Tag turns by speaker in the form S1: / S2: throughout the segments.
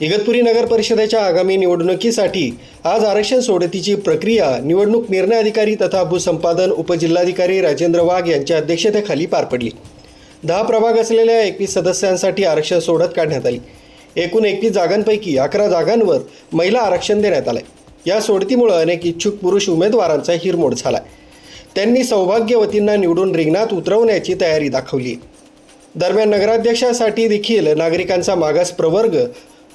S1: इगतपुरी नगर परिषदेच्या आगामी निवडणुकीसाठी आज आरक्षण सोडतीची प्रक्रिया निवडणूक निर्णय अधिकारी तथा भूसंपादन उपजिल्हाधिकारी राजेंद्र वाघ यांच्या अध्यक्षतेखाली पार पडली. दहा प्रभाग असलेल्या एकवीस सदस्यांसाठी आरक्षण सोडत काढण्यात आली. एकूण एकवीस जागांपैकी अकरा जागांवर महिला आरक्षण देण्यात आलंय. या सोडतीमुळे अनेक इच्छुक पुरुष उमेदवारांचा हिरमोड झालाय. त्यांनी सौभाग्यवतींना निवडून रिंगणात उतरवण्याची तयारी दाखवली. दरम्यान नगराध्यक्षासाठी देखील नागरिकांचा मागास प्रवर्ग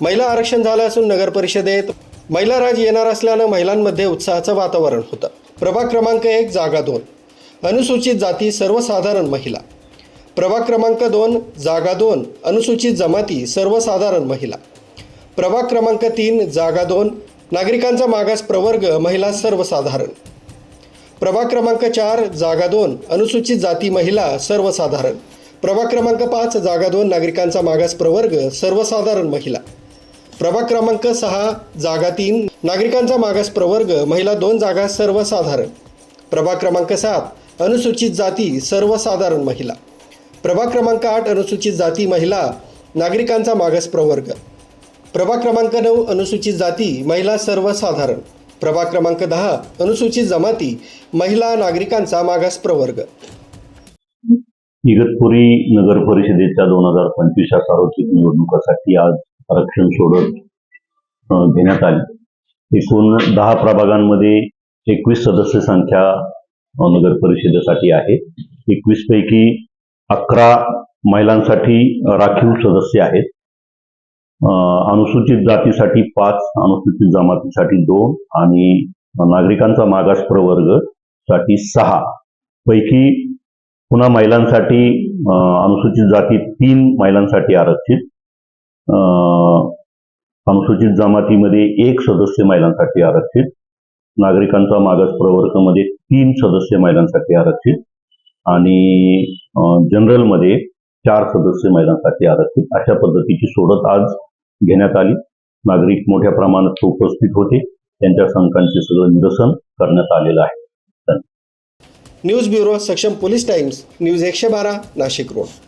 S1: महिला आरक्षण झालं असून नगर परिषदेत महिला राज येणार असल्यानं महिलांमध्ये उत्साहाचं वातावरण होतं. प्रभाग क्रमांक एक जागा दोन. अनुसूचित जाती सर्वसाधारण महिला. प्रभाग क्रमांक दोन जागा दोन. अनुसूचित जमाती सर्वसाधारण महिला. प्रभाग क्रमांक तीन जागा दोन. नागरिकांचा मागास प्रवर्ग महिला सर्वसाधारण. प्रभाग क्रमांक चार जागा दोन. अनुसूचित जाती महिला सर्वसाधारण. प्रभाग क्रमांक पाच जागा दोन. नागरिकांचा मागास प्रवर्ग सर्वसाधारण महिला. प्रभाग क्रमांक सहा जागा तीन नागरिकांचा मागास प्रवर्ग महिला दोन जागा सर्वसाधारण. प्रभाग क्रमांक सात अनुसूचित जाती सर्वसाधारण महिला. प्रभाग क्रमांक आठ अनुसूचित जाती महिला नागरिकांचा मागास प्रवर्ग. प्रभाग क्रमांक नऊ अनुसूचित जाती महिला सर्वसाधारण. प्रभाग क्रमांक दहा अनुसूचित जमाती महिला नागरिकांचा मागास प्रवर्ग.
S2: इगतपुरी नगर परिषदेच्या दोन हजार पंचवीसच्या सार्वत्रिक निवडणुकासाठी आज आरक्षण सोडत घेण्यात आली. एकूण दहा प्रभागांमध्ये एकवीस सदस्य संख्या नगर परिषदेसाठी आहे. एकवीस पैकी अकरा महिलांसाठी राखीव सदस्य आहेत. अनुसूचित जातीसाठी पाच अनुसूचित जमातीसाठी दोन आणि नागरिकांचा मागास प्रवर्गसाठी सहा. पैकी पुन्हा महिलांसाठी अनुसूचित जाती तीन महिलांसाठी आरक्षित. अनुसूचित जमातीमध्ये एक सदस्य महिलांसाठी आरक्षित नागरिकांचा मागास प्रवर्गमध्ये तीन सदस्य महिलांसाठी आरक्षित आणि जनरलमध्ये चार सदस्य महिलांसाठी आरक्षित. अशा पद्धतीची सोडत आज घेण्यात आली. नागरिक मोठ्या प्रमाणात उपस्थित होते. त्यांच्या शंकांचे सगळं निरसन करण्यात आलेलं आहे.
S1: News bureau Saksham police Times. News एकशे बारा नाशिक रोड.